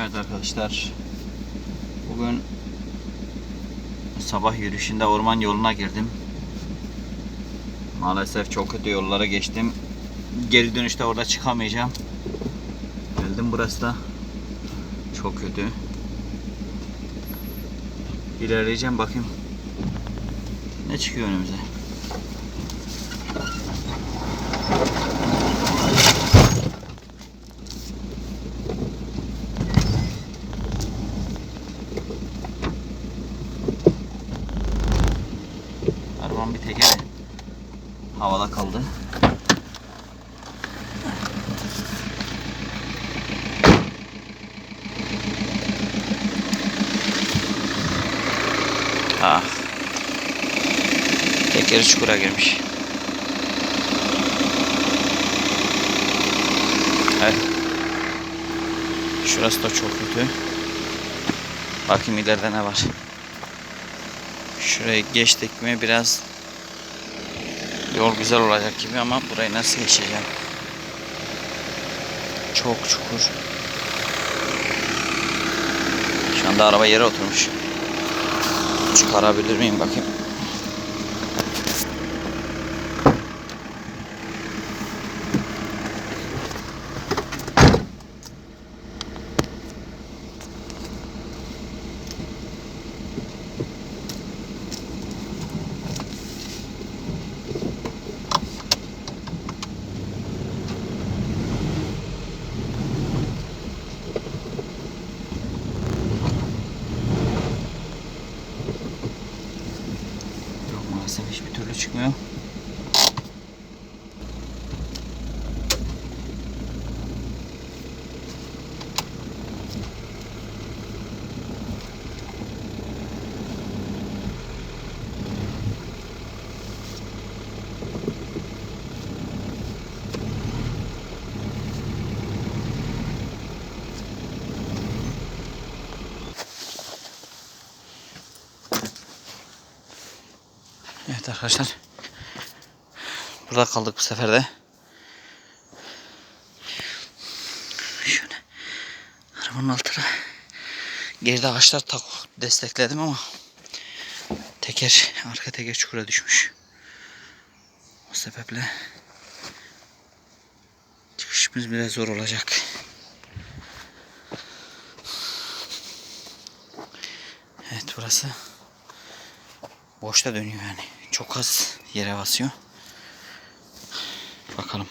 Evet arkadaşlar. Bugün sabah yürüyüşünde orman yoluna girdim. Maalesef çok kötü yollara geçtim. Geri dönüşte orada çıkamayacağım. Geldim burası da çok kötü. İlerleyeceğim bakayım. Ne çıkıyor önümüze? Arabanın bir tekeri havada kaldı. Ah. Tekeri çukura girmiş. Evet. Şurası da çok kötü. Bakayım ileride ne var. Şurayı geçtik mi biraz yol güzel olacak gibi ama burayı nasıl geçeceğim? Çok çukur. Şu anda araba yere oturmuş. Çıkarabilir miyim bakayım? Yeah. Evet arkadaşlar. Burada kaldık bu sefer de. Şöyle arabanın altına geride ağaçlar tak destekledim ama teker arka teker çukura düşmüş. O sebeple çıkışımız biraz zor olacak. Evet burası boşta dönüyor yani. Çok az yere basıyor. Bakalım.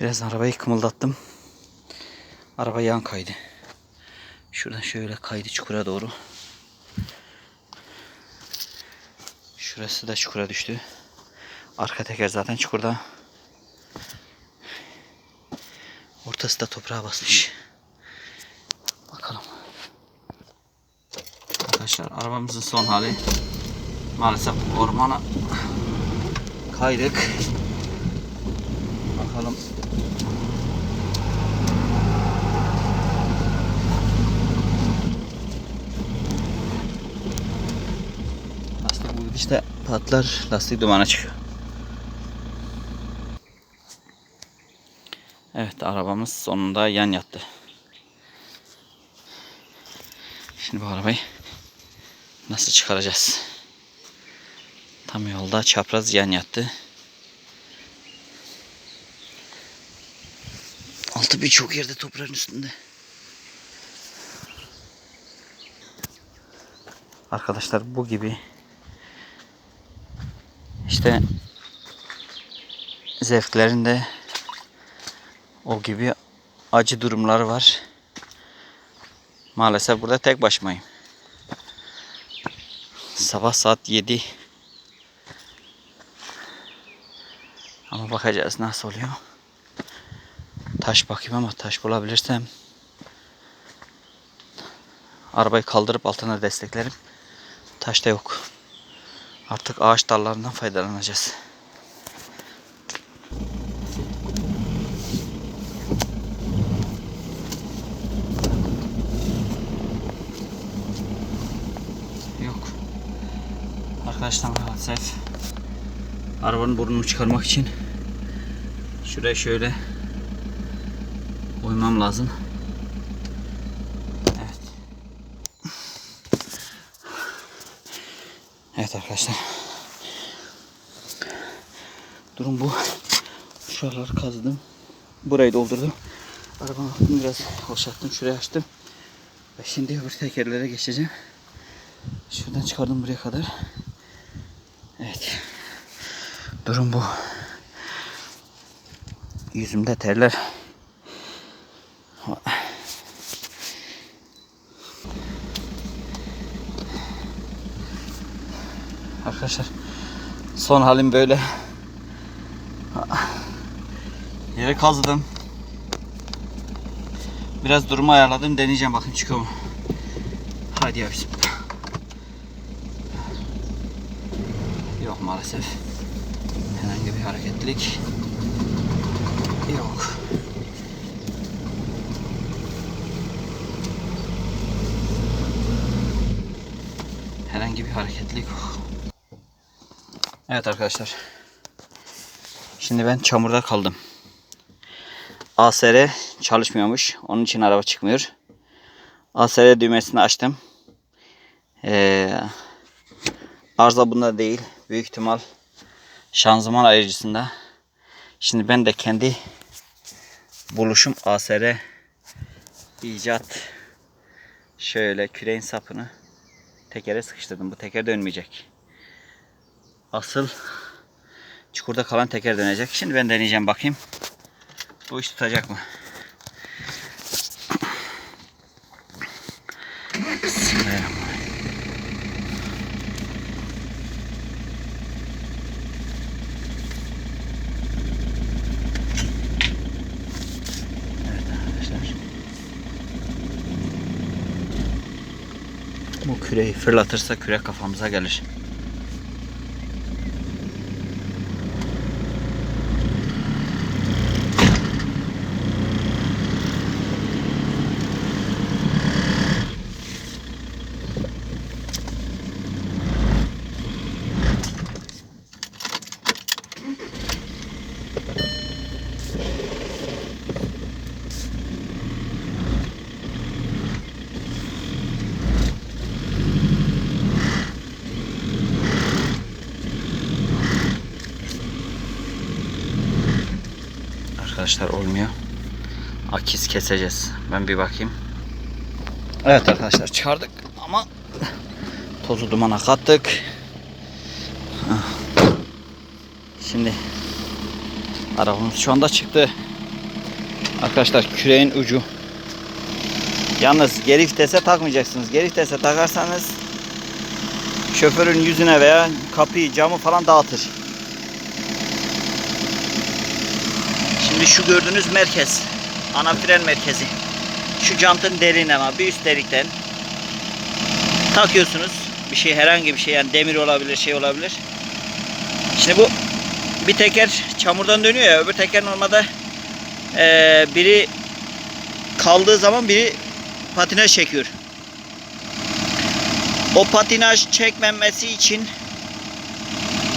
Biraz arabayı kımıldattım. Araba yan kaydı. Şuradan şöyle kaydı çukura doğru. Şurası da çukura düştü. Arka teker zaten çukurda. Ortası da toprağa basmış. Arkadaşlar arabamızın son hali maalesef ormana kaydık. Bakalım. Lastik bu işte patlar lastik dumana çıkıyor. Evet arabamız sonunda yan yattı. Şimdi bu arabayı nasıl çıkaracağız? Tam yolda çapraz yan yattı. Altı birçok yerde toprağın üstünde. Arkadaşlar bu gibi işte zevklerinde o gibi acı durumları var. Maalesef burada tek başımayım. Sabah saat 7. Ama bakacağız nasıl oluyor. Taş bakayım ama taş bulabilirsem arabayı kaldırıp altına desteklerim. Taş da yok. Artık ağaç dallarından faydalanacağız. Yok. Arkadaşlar maalesef arabanın burnunu çıkarmak için şuraya şöyle Uymam lazım. Evet. Evet arkadaşlar. Durum bu. Şuraları kazıdım. Burayı doldurdum. Arabanın biraz boşalttım. Şuraya açtım. Ve şimdi öbür tekerlere geçeceğim. Şuradan çıkardım buraya kadar. Durum bu. Yüzümde terler. Arkadaşlar son halim böyle. Yere kazıdım. Biraz durumu ayarladım. Deneyeceğim bakayım çıkıyor mu. Hadi ya bismillah. Yok maalesef. Herhangi bir hareketlilik yok. Herhangi bir hareketlilik yok. Evet arkadaşlar. Şimdi ben çamurda kaldım. ASR çalışmıyormuş. Onun için araba çıkmıyor. ASR düğmesini açtım. Ee, arıza bunda değil. Büyük ihtimal şanzıman ayırıcısında. Şimdi ben de kendi buluşum ASR icat şöyle küreğin sapını tekere sıkıştırdım. Bu teker dönmeyecek. Asıl çukurda kalan teker dönecek. Şimdi ben deneyeceğim bakayım. Bu iş tutacak mı? Bismillahirrahmanirrahim. Evet arkadaşlar. Bu fırlatırsa kürek kafamıza gelir. Arkadaşlar olmuyor. Akis keseceğiz. Ben bir bakayım. Evet arkadaşlar çıkardık ama tozu dumana kattık. Şimdi arabamız şu anda çıktı. Arkadaşlar küreğin ucu. Yalnız geri vitese takmayacaksınız. Geri vitese takarsanız şoförün yüzüne veya kapıyı camı falan dağıtır. Şimdi şu gördüğünüz merkez. Ana fren merkezi. Şu jantın derin ama bir üst delikten takıyorsunuz. Bir şey herhangi bir şey yani demir olabilir şey olabilir. Şimdi bu bir teker çamurdan dönüyor ya öbür teker normalde eee, biri kaldığı zaman biri patinaj çekiyor. O patinaj çekmemesi için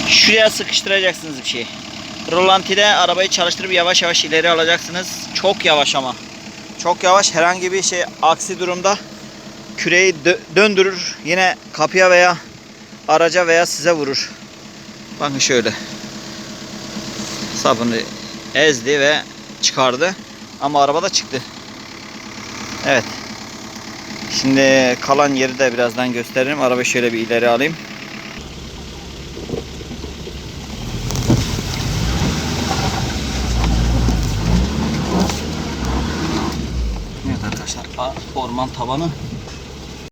şuraya sıkıştıracaksınız bir şey. Rolantide arabayı çalıştırıp yavaş yavaş ileri alacaksınız. Çok yavaş ama. Çok yavaş herhangi bir şey aksi durumda küreği dö- döndürür. Yine kapıya veya araca veya size vurur. Bakın şöyle. Sapını ezdi ve çıkardı. Ama araba da çıktı. Evet. Şimdi kalan yeri de birazdan gösteririm. Arabayı şöyle bir ileri alayım. Evet arkadaşlar a- orman tabanı